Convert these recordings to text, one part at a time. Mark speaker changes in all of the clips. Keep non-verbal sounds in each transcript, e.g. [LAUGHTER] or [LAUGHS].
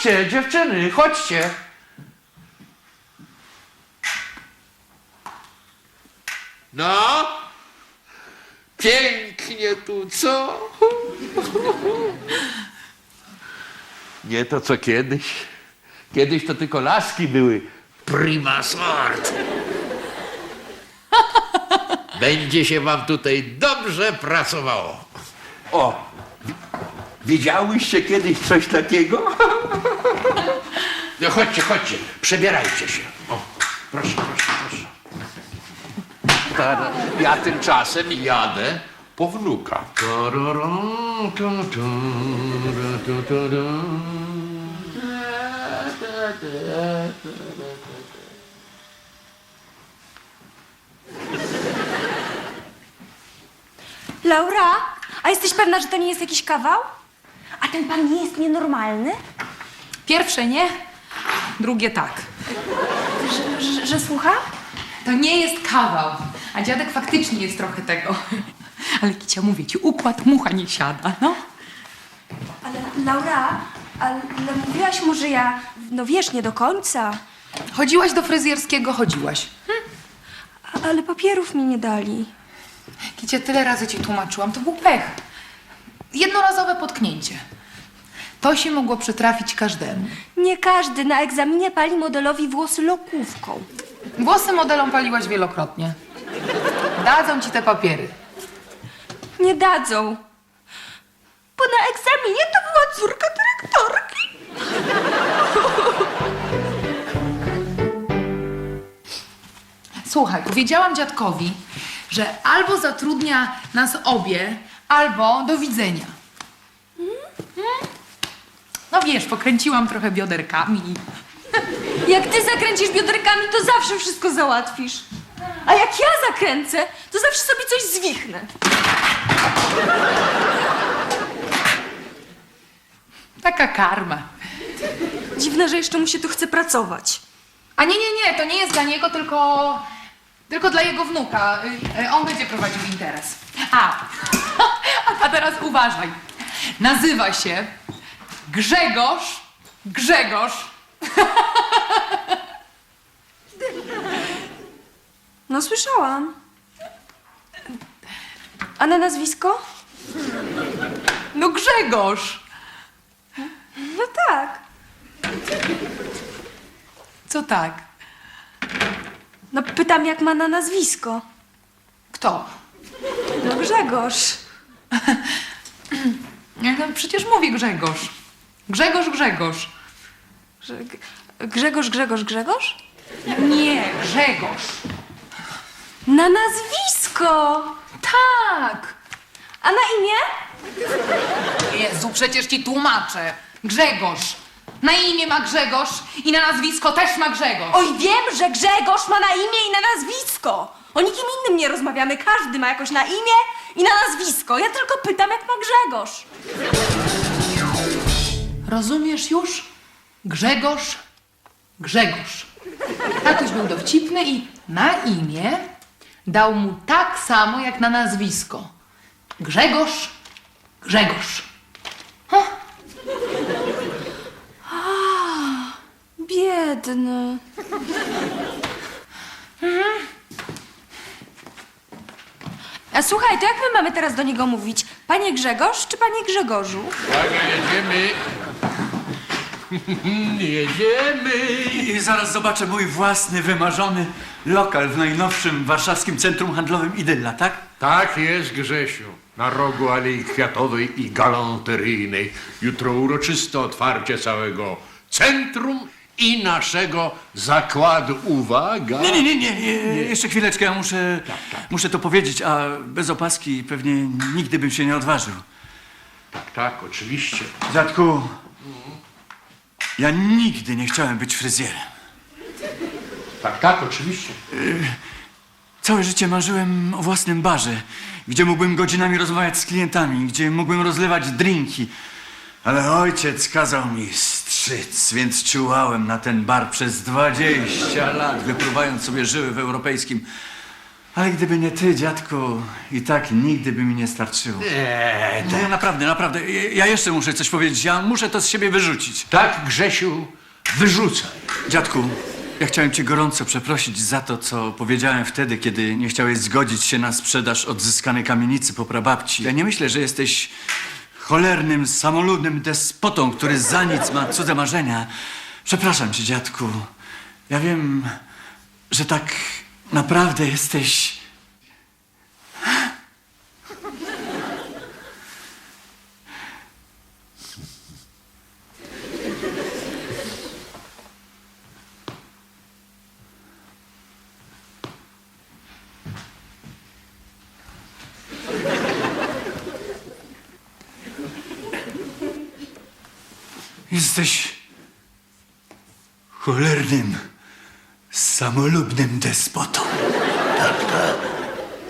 Speaker 1: Chodźcie, dziewczyny, chodźcie. No, pięknie tu, co? Nie to co kiedyś. Kiedyś to tylko laski były prima sort. Będzie się wam tutaj dobrze pracowało. O, wi- widziałyście kiedyś coś takiego? No chodźcie, chodźcie, przebierajcie się. O, proszę, proszę, proszę. Ja tymczasem jadę po wnuka. Tarara, ta, tara, ta, tara.
Speaker 2: Laura, a jesteś pewna, że to nie jest jakiś kawał? A ten pan nie jest nienormalny?
Speaker 3: Pierwsze nie, drugie tak.
Speaker 2: Że, że, że słucha?
Speaker 3: To nie jest kawał, a dziadek faktycznie jest trochę tego. Ale Kicia, mówię ci, układ mucha nie siada, no.
Speaker 2: Ale Laura, ale mówiłaś mu, że ja, no wiesz, nie do końca.
Speaker 3: Chodziłaś do fryzjerskiego, chodziłaś.
Speaker 2: A, ale papierów mi nie dali.
Speaker 3: Kicia, tyle razy ci tłumaczyłam, to był pech. Jednorazowe potknięcie. To się mogło przytrafić każdemu.
Speaker 2: Nie każdy na egzaminie pali modelowi włosy lokówką.
Speaker 3: Włosy modelom paliłaś wielokrotnie. Dadzą ci te papiery.
Speaker 2: Nie dadzą. Bo na egzaminie to była córka dyrektorki.
Speaker 3: Słuchaj, powiedziałam dziadkowi, że albo zatrudnia nas obie, albo do widzenia. No wiesz, pokręciłam trochę bioderkami.
Speaker 2: Jak ty zakręcisz bioderkami, to zawsze wszystko załatwisz. A jak ja zakręcę, to zawsze sobie coś zwichnę.
Speaker 3: Taka karma.
Speaker 2: Dziwne, że jeszcze mu się tu chce pracować.
Speaker 3: A nie, nie, nie, to nie jest dla niego, tylko, tylko dla jego wnuka. Y, y, On będzie prowadził interes. A, [LAUGHS] a teraz uważaj. Nazywa się Grzegorz Grzegorz.
Speaker 2: No słyszałam. A na nazwisko?
Speaker 3: No Grzegorz.
Speaker 2: No tak.
Speaker 3: Co tak?
Speaker 2: No pytam, jak ma na nazwisko.
Speaker 3: Kto?
Speaker 2: No Grzegorz. [LAUGHS]
Speaker 3: No, przecież mówię Grzegorz. Grzegorz, Grzegorz.
Speaker 2: Grzegorz, Grzegorz, Grzegorz?
Speaker 3: Nie, Grzegorz.
Speaker 2: Na nazwisko!
Speaker 3: Tak.
Speaker 2: A na imię?
Speaker 3: Jezu, przecież ci tłumaczę. Grzegorz. Na imię ma Grzegorz i na nazwisko też ma Grzegorz.
Speaker 2: Oj, wiem, że Grzegorz ma na imię i na nazwisko. O nikim innym nie rozmawiamy. Każdy ma jakoś na imię i na nazwisko. Ja tylko pytam, jak ma Grzegorz.
Speaker 3: Rozumiesz już? Grzegorz, Grzegorz. Tatuś był dowcipny i na imię dał mu tak samo jak na nazwisko. Grzegorz, Grzegorz.
Speaker 2: Biedny. A słuchaj, to jak my mamy teraz do niego mówić? Panie Grzegorz czy panie Grzegorzu?
Speaker 1: Uwaga, jedziemy. [LAUGHS] jedziemy.
Speaker 4: I zaraz zobaczę mój własny, wymarzony lokal w najnowszym warszawskim centrum handlowym Idylla, tak?
Speaker 1: Tak jest, Grzesiu. Na rogu Alei Kwiatowej i Galanteryjnej. Jutro uroczyste otwarcie całego centrum i naszego zakładu. Uwaga!
Speaker 4: Nie, nie, nie, nie, nie. jeszcze chwileczkę, ja muszę, muszę to powiedzieć, a bez opaski pewnie nigdy bym się nie odważył.
Speaker 1: Tak, tak, oczywiście.
Speaker 4: Dziadku, ja nigdy nie chciałem być fryzjerem.
Speaker 1: Tak, tak, oczywiście.
Speaker 4: Całe życie marzyłem o własnym barze, gdzie mógłbym godzinami rozmawiać z klientami, gdzie mógłbym rozlewać drinki. Ale ojciec kazał mi strzyc, więc czułałem na ten bar przez 20 lat, wypruwając sobie żyły w europejskim Ale gdyby nie ty, dziadku, i tak nigdy by mi nie starczyło.
Speaker 1: Eee,
Speaker 4: Nie, naprawdę, naprawdę. Ja ja jeszcze muszę coś powiedzieć. Ja muszę to z siebie wyrzucić.
Speaker 1: tak, Grzesiu, wyrzucaj.
Speaker 4: Dziadku, ja chciałem cię gorąco przeprosić za to, co powiedziałem wtedy, kiedy nie chciałeś zgodzić się na sprzedaż odzyskanej kamienicy po prababci. Ja nie myślę, że jesteś cholernym, samoludnym despotą, który za nic ma cudze marzenia. Przepraszam cię, dziadku. Ja wiem, że tak naprawdę jesteś... Jesteś cholernym, samolubnym despotą.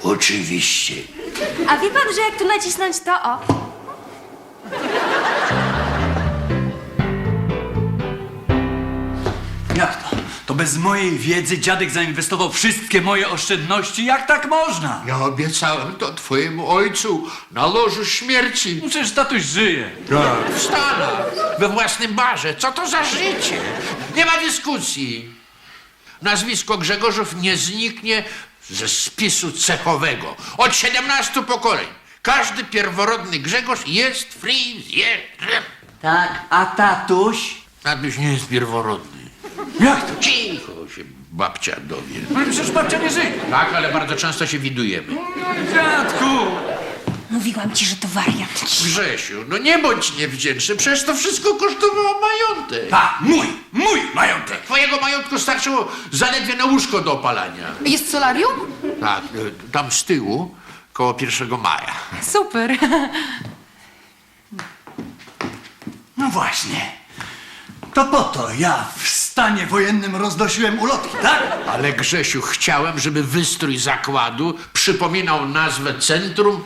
Speaker 1: Oczywiście.
Speaker 2: A wie pan, że jak tu nacisnąć to o?
Speaker 4: Jak to? To bez mojej wiedzy dziadek zainwestował wszystkie moje oszczędności? Jak tak można?
Speaker 1: Ja obiecałem to twojemu ojcu na łożu śmierci.
Speaker 4: No Przecież tatuś żyje.
Speaker 1: Tak. W Stanach, we własnym barze. Co to za życie? Nie ma dyskusji. Nazwisko Grzegorzów nie zniknie ze spisu cechowego. Od 17 pokoleń. Każdy pierworodny Grzegorz jest fryzjerem.
Speaker 5: Tak, a tatuś?
Speaker 1: Tatuś nie jest pierworodny.
Speaker 4: Jak to?
Speaker 1: Cicho się babcia dowie.
Speaker 4: No przecież babcia nie żyje.
Speaker 1: Tak, ale bardzo często się widujemy.
Speaker 4: Dziadku!
Speaker 2: Mówiłam ci, że to wariat.
Speaker 1: Grzesiu, no nie bądź niewdzięczny, przecież to wszystko kosztowało majątek.
Speaker 4: A, mój, mój majątek.
Speaker 1: Twojego majątku starczyło zaledwie na łóżko do opalania.
Speaker 3: Jest solarium?
Speaker 1: Tak, e, tam z tyłu, koło 1 maja.
Speaker 3: Super.
Speaker 4: No właśnie. To po to ja w stanie wojennym roznosiłem ulotki, tak?
Speaker 1: Ale Grzesiu, chciałem, żeby wystrój zakładu przypominał nazwę Centrum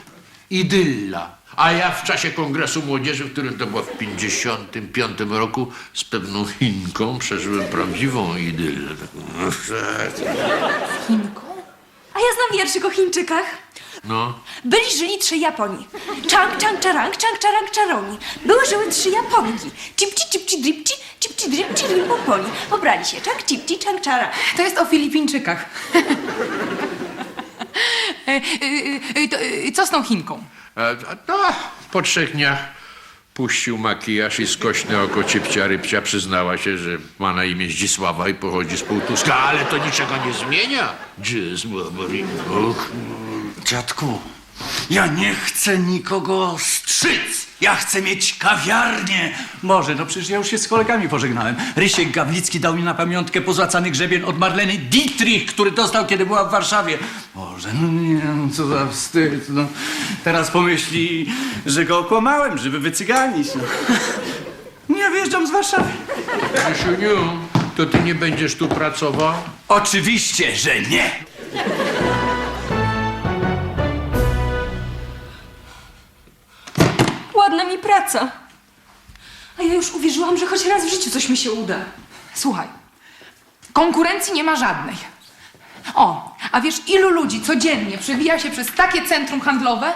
Speaker 1: Idylla. A ja w czasie Kongresu Młodzieży, w którym to było w 55 roku, z pewną Chinką przeżyłem prawdziwą idyllę.
Speaker 2: A ja znam wierszyk o Chińczykach.
Speaker 1: No,
Speaker 2: Byli żyli trzy Japonii. Chang, chang, charang, chang, charang, charoni. Były żyły trzy Japonki. Cipci, cipci, dripci, cipci, dripci, rimpoponi. Pobrali się. Chang, cipci, chang, charang.
Speaker 3: To jest o Filipińczykach. [LAUGHS] E, e, e, to, e, Co z tą Chinką?
Speaker 1: E, No, po trzech dniach puścił makijaż i skośne oko cipcia rybcia przyznała się, że ma na imię Zdzisława i pochodzi z Półtuska, ale to niczego nie zmienia. Zdzisława, och,
Speaker 4: Dziadku, ja nie chcę nikogo strzyc. Ja chcę mieć kawiarnię. Boże, no przecież ja już się z kolegami pożegnałem. Rysiek Gawlicki dał mi na pamiątkę pozłacany grzebień od Marleny Dietrich, który dostał, kiedy była w Warszawie. Boże, no nie, no co za wstyd. No. Teraz pomyśli, że go okłamałem, żeby wycyganić. No. Nie wyjeżdżam z Warszawy.
Speaker 1: Krzysiuniu, to ty nie będziesz tu pracował?
Speaker 4: Oczywiście, że nie.
Speaker 2: Praca. A ja już uwierzyłam, że choć raz w życiu coś mi się uda.
Speaker 3: Słuchaj, konkurencji nie ma żadnej. O, a wiesz, ilu ludzi codziennie przewija się przez takie centrum handlowe?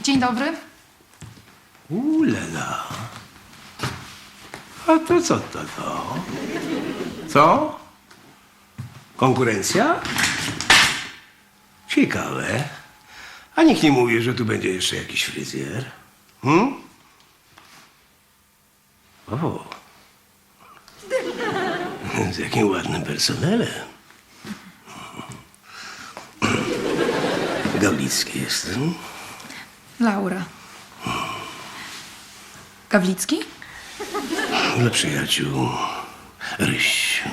Speaker 3: Dzień dobry.
Speaker 6: Ulela. A to co to to? Co? Konkurencja? Ciekawe. A nikt nie mówi, że tu będzie jeszcze jakiś fryzjer. Hmm? O. Z jakim ładnym personelem. Gaulicki jestem.
Speaker 3: Laura. Gawlicki?
Speaker 6: Dla przyjaciół. Rysiu.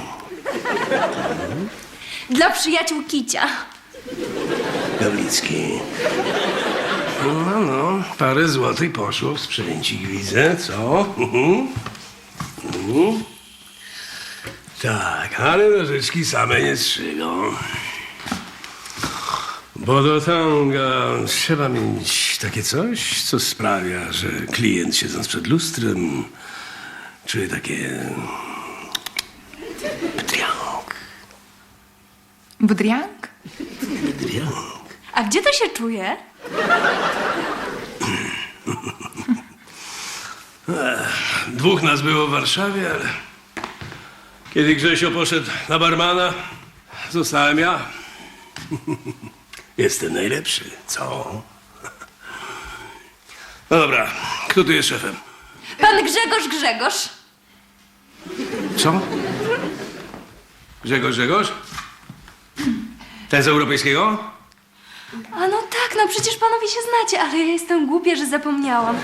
Speaker 2: Dla przyjaciół Kicia.
Speaker 6: Gawlicki. No, no, parę złotych poszło w sprzęcik, widzę, co? Tak, ale nożyczki same nie strzygą. Bo do tanga trzeba mieć takie coś, co sprawia, że klient siedząc przed lustrem czuje takie... ptriąg.
Speaker 3: Budriang?
Speaker 2: A gdzie to się czuje?
Speaker 6: Dwóch nas było w Warszawie, ale kiedy Grzesio poszedł na barmana, zostałem ja. [LAUGHS] Jestem najlepszy, co? No dobra, kto tu jest szefem?
Speaker 2: Pan Grzegorz Grzegorz.
Speaker 6: Co? Grzegorz, Grzegorz? Ten z europejskiego?
Speaker 2: A no tak, no przecież panowie się znacie, ale ja jestem głupia, że zapomniałam.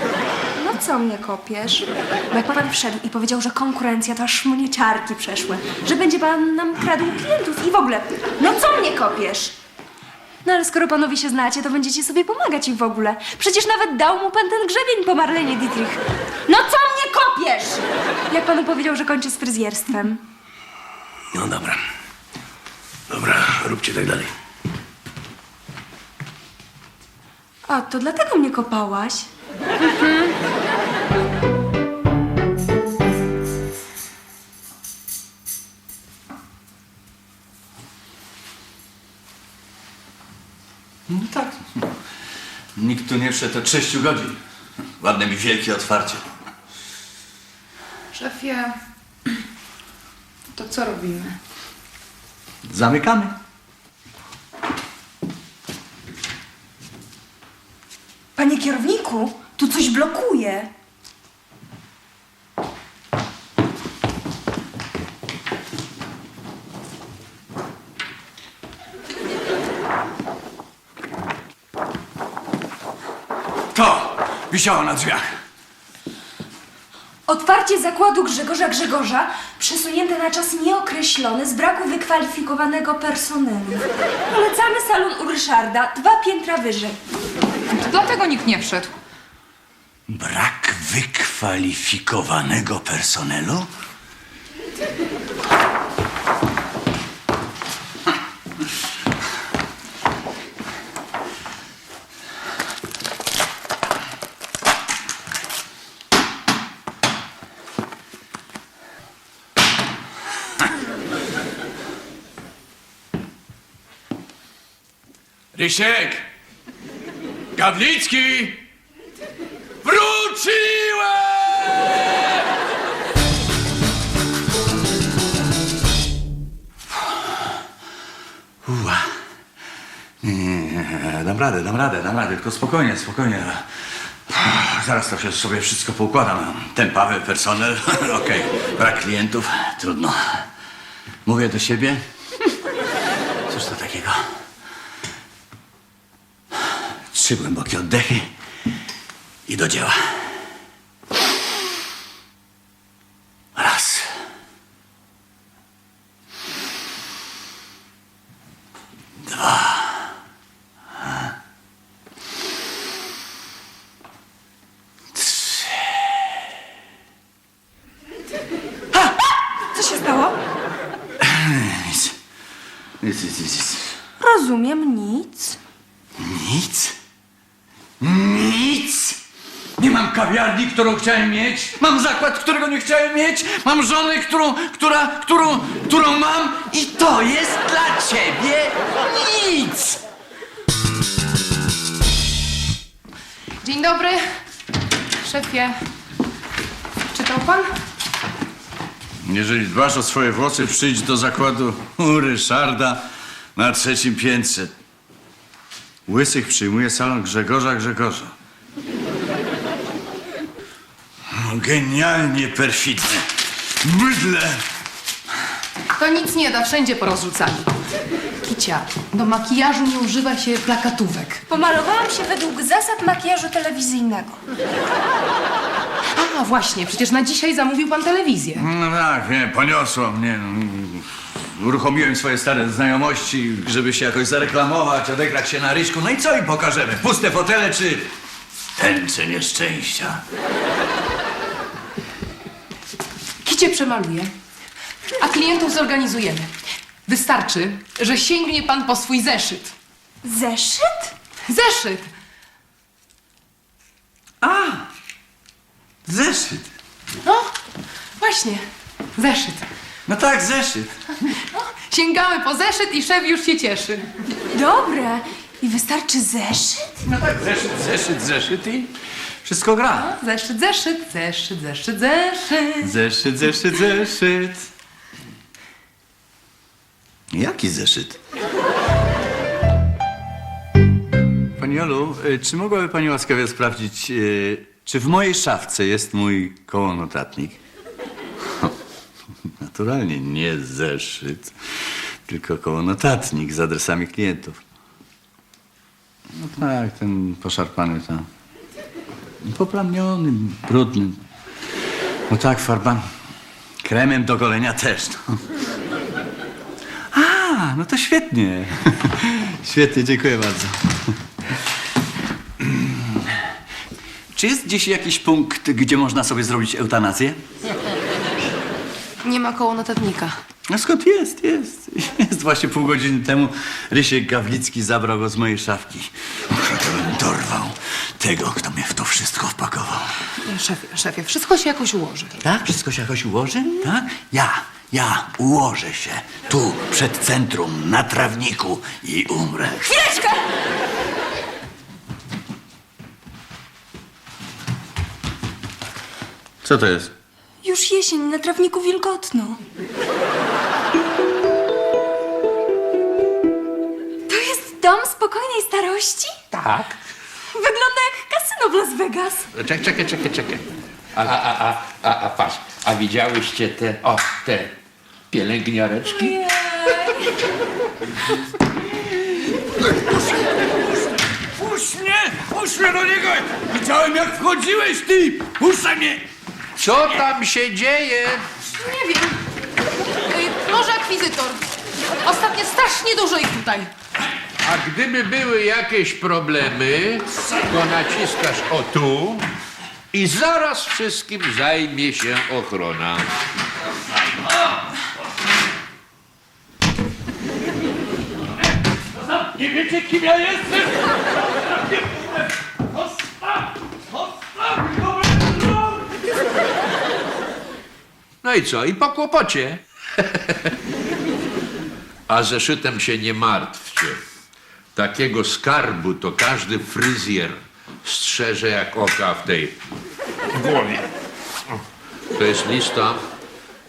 Speaker 2: No co mnie kopiesz? Bo jak pan wszedł i powiedział, że konkurencja to aż mnie ciarki przeszły, że będzie pan nam kradł klientów i w ogóle. No co mnie kopiesz? No ale skoro panowie się znacie, to będziecie sobie pomagać i w ogóle. Przecież nawet dał mu pan ten grzebień po Marlenie Dietrich. No co mnie kopiesz? Jak panu powiedział, że kończy z fryzjerstwem.
Speaker 6: No dobra. Dobra, róbcie tak dalej.
Speaker 2: A, to dlatego mnie kopałaś.
Speaker 4: No tak. Nikt tu nie wszedł od sześciu godzin. Ładne mi wielkie otwarcie.
Speaker 3: Szefie, to co robimy?
Speaker 4: Zamykamy.
Speaker 2: Panie kierowniku, tu coś blokuje.
Speaker 4: To wisiało na drzwiach.
Speaker 2: Otwarcie zakładu Grzegorza Grzegorza przesunięte na czas nieokreślony z braku wykwalifikowanego personelu. Polecamy salon u Ryszarda, dwa piętra wyżej.
Speaker 3: Dlatego nikt nie wszedł.
Speaker 4: Brak wykwalifikowanego personelu? Rysiek! Gawlicki! Wróciłem! Uła. Nie, nie, nie, dam radę, dam radę, dam radę, tylko spokojnie, spokojnie. Zaraz to się sobie wszystko poukładam. Tempawy, personel, [LAUGHS] okej. Brak klientów, trudno. Mówię do siebie. Cóż to takiego? Trzy głębokie oddechy i do dzieła. Raz.
Speaker 2: Co się stało?
Speaker 4: Nic. Nic, nic, nic, nic.
Speaker 2: Rozumiem. Nic?
Speaker 4: Nic! Nie mam kawiarni, którą chciałem mieć. Mam zakład, którego nie chciałem mieć. Mam żonę, którą, która, którą, którą mam. I to jest dla ciebie nic!
Speaker 3: Dzień dobry. Szefie, czytał pan?
Speaker 4: Jeżeli dbasz o swoje włosy, przyjdź do zakładu u Ryszarda na trzecim piętrze. Łysych przyjmuje salon Grzegorza Grzegorza. O, Genialnie perfidne. Bydle!
Speaker 3: To nic nie da, wszędzie porozrzucali. Kicia, do makijażu nie używa się plakatówek.
Speaker 2: Pomalowałam się według zasad makijażu telewizyjnego.
Speaker 3: A, właśnie, przecież na dzisiaj zamówił pan telewizję.
Speaker 4: No tak, nie, poniosło mnie. no. Uruchomiłem swoje stare znajomości, żeby się jakoś zareklamować, odegrać się na ryśku. No i co im pokażemy? Puste fotele czy tęcze nieszczęścia?
Speaker 3: Kicie przemaluje, a klientów zorganizujemy. Wystarczy, że sięgnie pan po swój zeszyt.
Speaker 2: Zeszyt?
Speaker 3: Zeszyt!
Speaker 4: A! Zeszyt.
Speaker 3: No, właśnie, zeszyt.
Speaker 4: No tak, zeszyt.
Speaker 3: No, Sięgamy po zeszyt i szef już się cieszy.
Speaker 2: Dobre. I wystarczy zeszyt?
Speaker 4: No tak, zeszyt, zeszyt, zeszyt i wszystko gra.
Speaker 3: Zeszyt, zeszyt, zeszyt, zeszyt, zeszyt.
Speaker 4: Zeszyt, zeszyt, zeszyt. Jaki zeszyt? Pani Olu, y, czy mogłaby Pani łaskawie sprawdzić, y, czy w mojej szafce jest mój kołonotatnik? [LAUGHS] Naturalnie nie zeszyt, tylko kołonotatnik z adresami klientów. No tak, ten poszarpany tam. Poplamiony, brudny. No tak, farbami. Kremem do golenia też, no. A, no to świetnie. [LAUGHS] Świetnie, dziękuję bardzo. Czy jest gdzieś jakiś punkt, gdzie można sobie zrobić eutanazję?
Speaker 3: Nie ma koło notatnika.
Speaker 4: No skąd jest, jest. Jest właśnie pół godziny temu Rysiek Gawlicki zabrał go z mojej szafki. Ochotę dorwał tego, kto mnie w to wszystko wpakował.
Speaker 3: Szefie, szefie, wszystko się jakoś ułoży.
Speaker 4: Tak? Wszystko się jakoś ułoży? Tak? Ja, ja ułożę się tu, przed centrum, na trawniku i umrę.
Speaker 2: Chwileczkę!
Speaker 4: Co to jest?
Speaker 2: Już jesień, na trawniku wilgotno. To jest dom spokojnej starości?
Speaker 1: Tak.
Speaker 2: Wygląda jak kasyno w Las Vegas.
Speaker 1: Czekaj, czekaj, czekaj, czekaj. A, a, a, a, a, a patrz, a widziałyście te, o, te pielęgniareczki?
Speaker 4: Puść mnie! Puść mnie do niego! Widziałem jak wchodziłeś, ty! Puszczaj mnie!
Speaker 1: Co tam się dzieje?
Speaker 3: Nie wiem. Y, może akwizytor. Ostatnio strasznie dużo ich tutaj.
Speaker 1: A gdyby były jakieś problemy, to naciskasz o tu i zaraz wszystkim zajmie się ochrona.
Speaker 4: Nie wiecie, kim ja jestem?
Speaker 1: No i co? I po kłopocie. [LAUGHS] A zeszytem się nie martwcie. Takiego skarbu to każdy fryzjer strzeże jak oka w tej głowie. To jest lista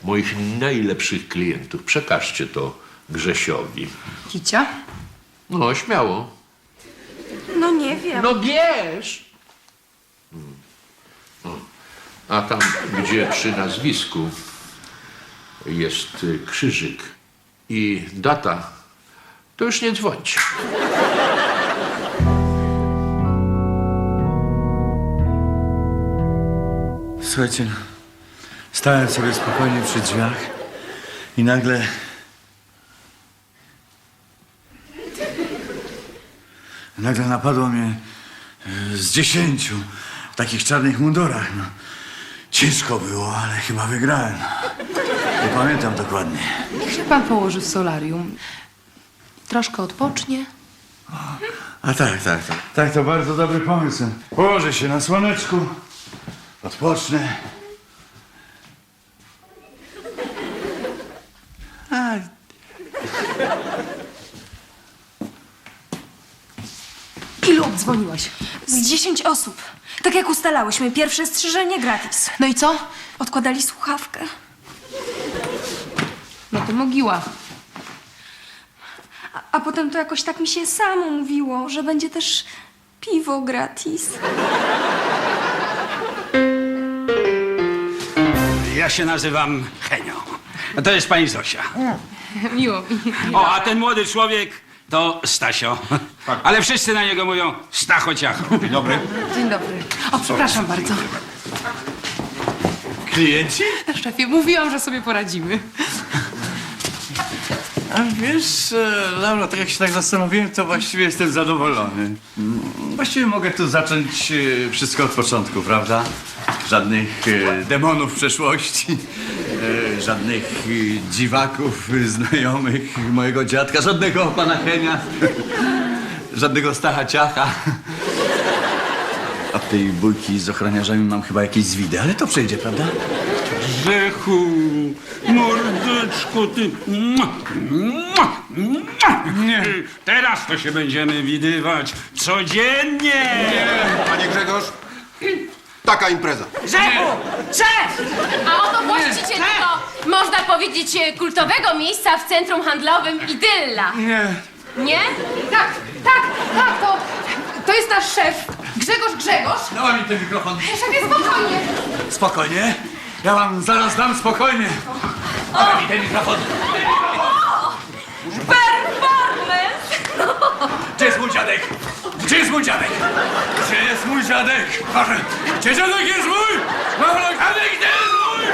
Speaker 1: moich najlepszych klientów. Przekażcie to Grzesiowi.
Speaker 3: Kicia?
Speaker 1: No, śmiało.
Speaker 2: No nie wiem.
Speaker 1: No bierz! Hmm. O. A tam, gdzie przy nazwisku jest y, krzyżyk i data, to już nie dzwońcie.
Speaker 4: Słuchajcie, no, stałem sobie spokojnie przy drzwiach i nagle... Nagle napadło mnie e, z dziesięciu w takich czarnych mundurach. No. Ciężko było, ale chyba wygrałem. Nie pamiętam dokładnie.
Speaker 3: Niech się pan położy w solarium. Troszkę odpocznie.
Speaker 4: A tak, tak, tak. Tak, to bardzo dobry pomysł. Położę się na słoneczku, odpocznę. A,
Speaker 3: Ilu obdzwoniłaś?
Speaker 2: Z 10 osób. Tak jak ustalałyśmy, pierwsze strzyżenie gratis.
Speaker 3: No i co?
Speaker 2: Odkładali słuchawkę.
Speaker 3: No to mogiła.
Speaker 2: A, potem to jakoś tak mi się samo mówiło, że będzie też piwo gratis.
Speaker 7: Ja się nazywam Henio. A to jest pani Zosia. [LAUGHS]
Speaker 3: Miło mi.
Speaker 7: O, a ten młody człowiek to Stasio. Ale wszyscy na niego mówią Stacho Ciacho. [LAUGHS] Dobry.
Speaker 3: Dzień dobry. O, przepraszam bardzo.
Speaker 4: klienci?
Speaker 3: Szefie, mówiłam, że sobie poradzimy.
Speaker 4: A wiesz, e, Laura, tak jak się tak zastanowiłem, to właściwie jestem zadowolony. Mm, Właściwie mogę tu zacząć e, wszystko od początku, prawda? Żadnych e, demonów przeszłości, e, żadnych e, dziwaków e, znajomych mojego dziadka, żadnego pana Henia, żadnego Stacha Ciacha. A tej bójki z ochroniarzami mam chyba jakieś zwidy, ale to przejdzie, prawda?
Speaker 7: Grzechu, mordeczko, ty. Mua, mua, mua.
Speaker 4: Nie.
Speaker 7: Teraz to się będziemy widywać codziennie.
Speaker 8: Panie Grzegorz, taka impreza.
Speaker 9: A oto właściciel tego, można powiedzieć, e, kultowego miejsca w centrum handlowym Idylla.
Speaker 4: Nie.
Speaker 9: Nie?
Speaker 3: Tak, tak, tak, to, to jest nasz szef. Grzegorz Grzegorz.
Speaker 4: Dawaj mi ten mikrofon.
Speaker 3: Szefie, spokojnie.
Speaker 4: Spokojnie. Ja wam zaraz dam spokojnie. Dawaj mi ten mikrofon.
Speaker 2: Performance!
Speaker 4: Gdzie jest mój dziadek? Gdzie jest mój dziadek? Gdzie jest mój dziadek? Proszę, gdzie dziadek jest mój? Dziadek, gdzie jest mój?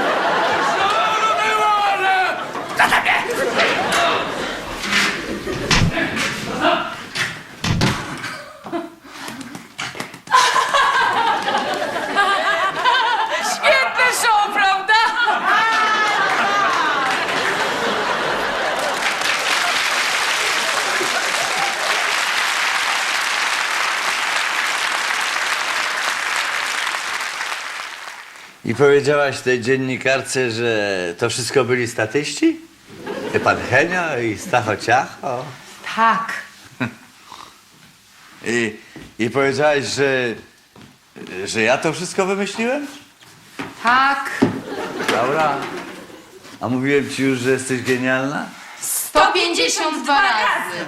Speaker 4: Co to było, że... Zostaw mnie!
Speaker 3: Świetne show, prawda?
Speaker 5: I powiedziałaś tej dziennikarce, że to wszystko byli statyści? Ty pan Henio i Stacho Ciacho?
Speaker 3: Tak. [LAUGHS]
Speaker 5: I, I powiedziałaś, że, że ja to wszystko wymyśliłem?
Speaker 3: Tak.
Speaker 5: Dobra. A mówiłem ci już, że jesteś genialna?
Speaker 3: 152 razy.